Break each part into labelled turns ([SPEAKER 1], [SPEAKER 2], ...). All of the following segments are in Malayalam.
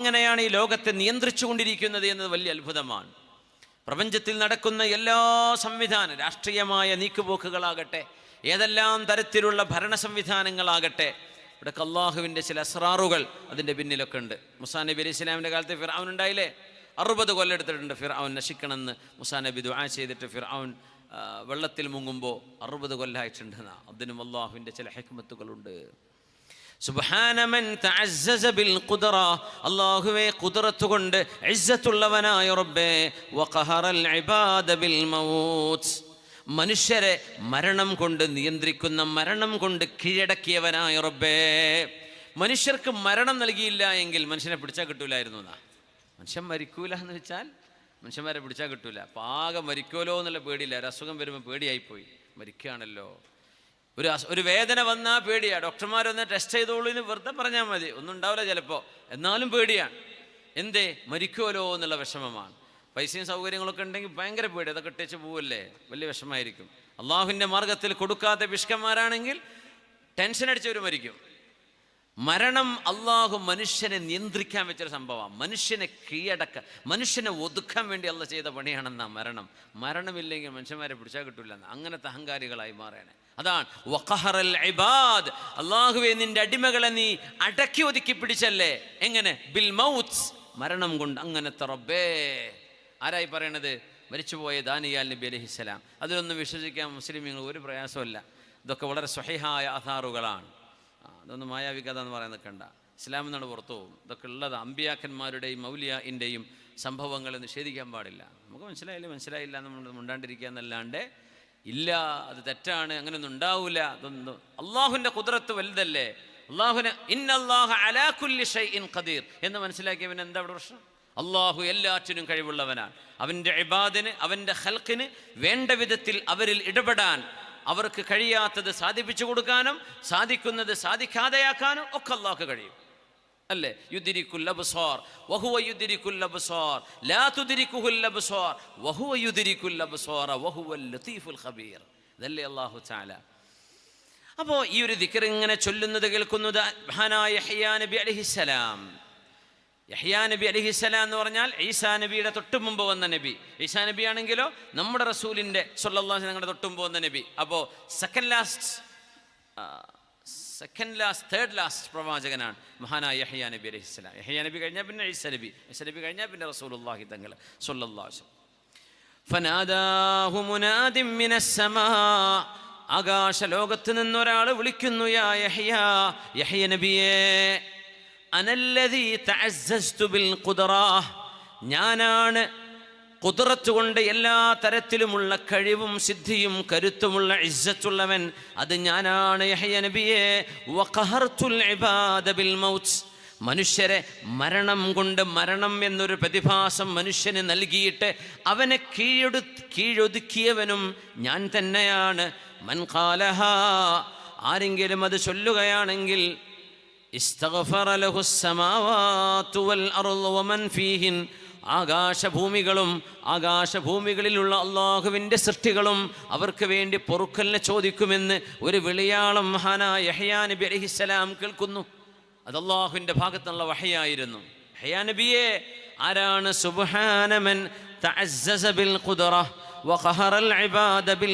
[SPEAKER 1] എങ്ങനെയാണ് ഈ ലോകത്തെ നിയന്ത്രിച്ചു കൊണ്ടിരിക്കുന്നത് എന്നത് വലിയ അത്ഭുതമാണ്. പ്രപഞ്ചത്തിൽ നടക്കുന്ന എല്ലാ സംവിധാനം രാഷ്ട്രീയമായ നീക്കുപോക്കുകളാകട്ടെ ഏതെല്ലാം തരത്തിലുള്ള ഭരണ സംവിധാനങ്ങളാകട്ടെ ഇവിടെ കല്ലാഹുവിന്റെ ചില അസ്രാറുകൾ അതിന്റെ പിന്നിലൊക്കെ ഉണ്ട്. മുസാ നബി അലി ഇസ്ലാമിന്റെ കാലത്ത് ഫിർഔൻ ഉണ്ടായില്ലേ? അറുപത് കൊല്ലെടുത്തിട്ടുണ്ട് ഫിർഔൻ നശിക്കണമെന്ന്. മുസാ നബി ദുആ ചെയ്തിട്ട് ഫിർഔൻ ആ, വെള്ളത്തിൽ മുങ്ങുമ്പോൾ അറുപത് കൊല്ലായിട്ടുണ്ട് അതിനും അള്ളാഹുവിന്റെ ചില ഹെക്മത്തുകളുണ്ട്. ബിൽ കൊണ്ട് റബ്ബേ ഇബാദ ബിൽ മൗത്ത്. മനുഷ്യരെ മരണം കൊണ്ട് നിയന്ത്രിക്കുന്ന മരണം കൊണ്ട് കീഴടക്കിയവനായ റബ്ബേ. മനുഷ്യർക്ക് മരണം നൽകിയില്ല എങ്കിൽ മനുഷ്യനെ പിടിച്ചാൽ കിട്ടൂലായിരുന്നു എന്നാ? മനുഷ്യൻ മരിക്കൂല എന്ന് വെച്ചാൽ മനുഷ്യന്മാരെ പിടിച്ചാൽ കിട്ടൂല. പാകം മരിക്കുമല്ലോ എന്നുള്ള പേടിയില്ല. ഒരു അസുഖം വരുമ്പോൾ പേടിയായിപ്പോയി. മരിക്കുകയാണല്ലോ ഒരു ഒരു വേദന വന്നാൽ പേടിയാണ് ഡോക്ടർമാരൊന്ന് ടെസ്റ്റ് ചെയ്തോളൂ എന്ന് വെറുതെ പറഞ്ഞാൽ മതി. ഒന്നും ഉണ്ടാവില്ല ചിലപ്പോൾ എന്നാലും പേടിയാണ് എന്തേ? മരിക്കുമല്ലോ എന്നുള്ള വിഷമമാണ്. പൈസയും സൗകര്യങ്ങളൊക്കെ ഉണ്ടെങ്കിൽ ഭയങ്കര പേടി അതൊക്കെ ഇട്ടേച്ച് പോവല്ലേ? വലിയ വിഷമമായിരിക്കും. അള്ളാഹുവിന്റെ മാർഗത്തിൽ കൊടുക്കാത്ത വിഷ്കന്മാരാണെങ്കിൽ ടെൻഷൻ അടിച്ചവർ മരിക്കും. മരണം അള്ളാഹു മനുഷ്യനെ നിയന്ത്രിക്കാൻ വെച്ചൊരു സംഭവമാണ്. മനുഷ്യനെ കീഴടക്ക മനുഷ്യനെ ഒതുക്കാൻ വേണ്ടി അല്ല ചെയ്ത പണിയാണെന്നാ മരണം. മരണമില്ലെങ്കിൽ മനുഷ്യന്മാരെ പിടിച്ചാൽ കിട്ടില്ല അങ്ങനത്തെ അഹങ്കാരികളായി മാറേനെ അതാണ്. ഇബാദ്. അള്ളാഹുവെ നിന്റെ അടിമകളെ നീ അടക്കി ഒതുക്കി പിടിച്ചല്ലേ? എങ്ങനെ? Bill mouth. മരണം കൊണ്ട് അങ്ങനത്തെ റബ്ബേ. ആരായി പറയണത്? മരിച്ചുപോയ ദാനിയാൽ നബി അലഹിസ്സലാം അതിലൊന്നും വിശ്വസിക്കാൻ മുസ്ലിം ഒരു പ്രയാസമല്ല ഇതൊക്കെ വളരെ സ്വഹിഹായ ആധാറുകളാണ്. അതൊന്നും മായാവി കഥ എന്ന് പറയുന്നത് കണ്ട. ഇസ്ലാമിൽ എന്നാണ് പുറത്തു പോകും. ഇതൊക്കെ ഉള്ളത് അമ്പിയാക്കന്മാരുടെയും മൗലിയന്റെയും സംഭവങ്ങൾ നിഷേധിക്കാൻ പാടില്ല. നമുക്ക് മനസ്സിലായില്ല? മനസ്സിലായില്ല നമ്മൾ മുണ്ടാണ്ടിരിക്കുക എന്നല്ലാണ്ട് ഇല്ല അത് തെറ്റാണ് അങ്ങനെയൊന്നും ഉണ്ടാവില്ല അതൊന്നും അള്ളാഹുവിന്റെ കുതിരത്ത് വലുതല്ലേ? അള്ളാഹുവിന് ഷൈഇൻ ഖദീർ എന്ന് മനസ്സിലാക്കിയ പിന്നെ എന്താ അവിടെ പ്രശ്നം? അള്ളാഹു എല്ലാറ്റിനും കഴിവുള്ളവനാണ്. അവന്റെ ഇബാദിന് അവന്റെ ഹൽക്കിന് വേണ്ട വിധത്തിൽ അവരിൽ ഇടപെടാൻ അവർക്ക് കഴിയാത്തത് സാധിപ്പിച്ചു കൊടുക്കാനും സാധിക്കുന്നത് സാധിക്കാതെയാക്കാനും ഒക്കെ അള്ളാഹ് കഴിയും. അല്ലേ? യുദിരിക്കുൽ അബ്സാർ വഹുവ യുദിരിക്കുൽ അബ്സാർ ലാ തുദിരിക്കുഹുൽ അബ്സാർ വഹുവ യുദിരിക്കുൽ അബ്സാർ വഹുവൽ ലത്തീഫുൽ ഖബീർ. ഇതല്ലേ അള്ളാഹു ചാല അപ്പോൾ ഈ ഒരു ദിക്കർ ഇങ്ങനെ ചൊല്ലുന്നത് കേൾക്കുന്നത് ഹനായ ഹയ്യാ നബി അലൈഹിസ്സലാം. യഹ്യാ നബി അലിഹിസ്സലാം എന്ന് പറഞ്ഞാൽ ഈസാ നബിയുടെ തൊട്ട് മുമ്പ് വന്ന നബി. ഈസാ നബി ആണെങ്കിലോ നമ്മുടെ റസൂലിന്റെ സൊല്ലാസ് ഞങ്ങളുടെ തൊട്ട് മുമ്പ് വന്ന നബി. അപ്പോൾ second last second last third last പ്രവാചകനാണ് മഹാനായ യഹ്യാ നബി അലഹിസ്സലാം യഹ്യാ നബി കഴിഞ്ഞാൽ പിന്നെ ഈസ നബി. ഈസ നബി കഴിഞ്ഞാൽ പിന്നെ റസൂലുള്ളാഹി തങ്ങൾ സൊല്ലാസ് ഫനാദാഹു മുനാദിം മിനസ്സമാ ആകാശ ലോകത്ത് നിന്നൊരാൾ വിളിക്കുന്നു യാ യഹ്യാ യഹ്യ നബിയേ. തഅസ്സസ്തു ബിൽ ഖുദ്റാ ഞാനാണ് കുതിറത്ത് കൊണ്ട് എല്ലാ തരത്തിലുമുള്ള കഴിവും സിദ്ധിയും കരുത്തുമുള്ള ഇസ്സത്തുള്ളവൻ. അത് ഞാനാണ്. യഹ്യ നബിയെ ബിൽ മൗത്ത്. മനുഷ്യരെ മരണം കൊണ്ട് മരണം എന്നൊരു പ്രതിഭാസം മനുഷ്യന് നൽകിയിട്ട് അവനെ കീഴൊടു കീഴൊതുക്കിയവനും ഞാൻ തന്നെയാണ്. മൻ ഖാലഹ ആരെങ്കിലും അത് ചൊല്ലുകയാണെങ്കിൽ ഇസ്തഗ്ഫറ ലഹു സ്സമാവാതു വൽ അർളു വമൻ ഫീഹിൻ. ആകാശഭൂമികളും ആകാശഭൂമികളിലുള്ള അള്ളാഹുവിന്റെ സൃഷ്ടികളും അവർക്ക് വേണ്ടി പൊറുക്കലിനെ ചോദിക്കുമെന്ന് ഒരു വിളിയാളം മഹാനായ യഹ്യാ നബി അലഹിസ്സലാം കേൾക്കുന്നു. അത് അള്ളാഹുവിന്റെ ഭാഗത്തുള്ള വഹയായിരുന്നു. ഹയാ നബിയെ ആരാണ്?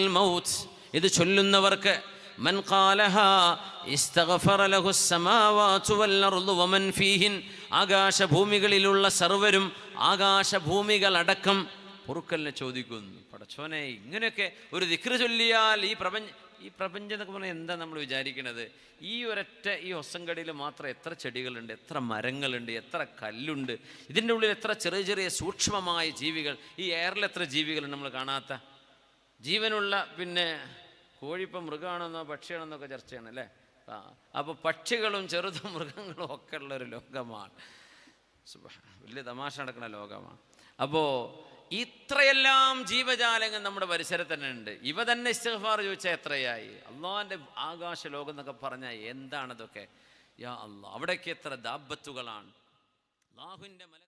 [SPEAKER 1] മൗത്ത്. ഇത് ചൊല്ലുന്നവർക്ക് من قالها استغفر له السماوات والأرض ومن فيهن ആകാശഭൂമികളിലുള്ള സർവരും ആകാശഭൂമികളടക്കം പൊറുക്കലിനെ ചോദിക്കുന്നു പടച്ചോനെ ഇങ്ങനെയൊക്കെ ഒരു ദിക്റ് ചൊല്ലിയാൽ ഈ പ്രപഞ്ച ഈ പ്രപഞ്ചം എന്നൊക്കെ പറഞ്ഞാൽ എന്താ നമ്മൾ വിചാരിക്കുന്നത് ഈ ഒരൊറ്റ ഈ ഒസങ്കടിയിൽ മാത്രം എത്ര ചെടികളുണ്ട് എത്ര മരങ്ങളുണ്ട് എത്ര കല്ലുണ്ട് ഇതിൻ്റെ ഉള്ളിൽ എത്ര ചെറിയ ചെറിയ സൂക്ഷ്മമായ ജീവികൾ ഈ എയറിൽ എത്ര ജീവികളുണ്ട് നമ്മൾ കാണാത്ത ജീവനുള്ള പിന്നെ കോഴിപ്പം മൃഗമാണെന്നോ പക്ഷിയാണെന്നൊക്കെ ചർച്ചയാണ് അല്ലേ? അപ്പോൾ പക്ഷികളും ചെറുതും മൃഗങ്ങളും ഒക്കെ ഉള്ള ഒരു ലോകമാണ് വലിയ തമാശ നടക്കുന്ന ലോകമാണ്. അപ്പോൾ ഇത്രയെല്ലാം ജീവജാലങ്ങൾ നമ്മുടെ പരിസരത്ത് തന്നെ ഉണ്ട്. ഇവ തന്നെ ഇസ്തഫാർ ചോദിച്ചാൽ എത്രയായി? അള്ളാഹിന്റെ ആകാശ ലോകം എന്നൊക്കെ പറഞ്ഞാൽ എന്താണതൊക്കെ? യാ അള്ളാഹ് അവിടേക്ക് എത്ര ദാബത്തുകളാണ്. അള്ളാഹുവിന്റെ മല